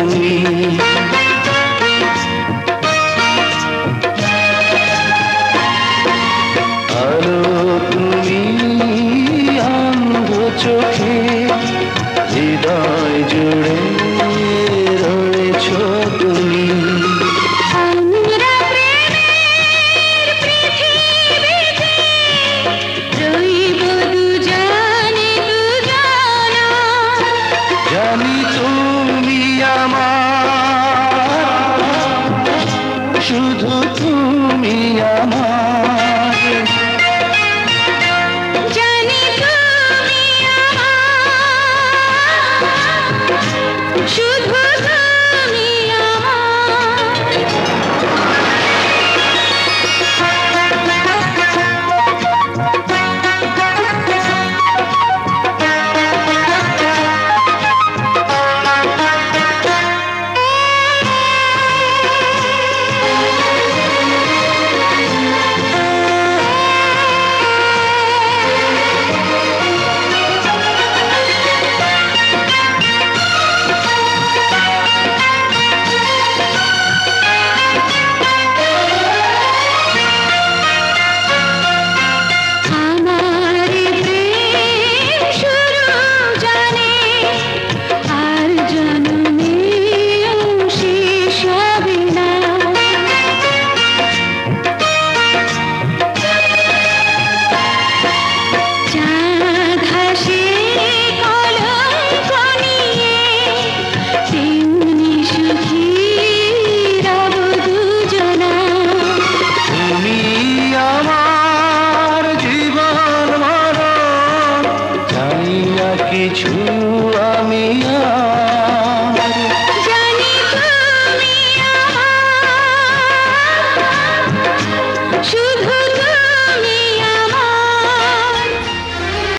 ಮುನಿ শুধু তুমি আমার। জানি তুমি আমার। কিছু আমি আর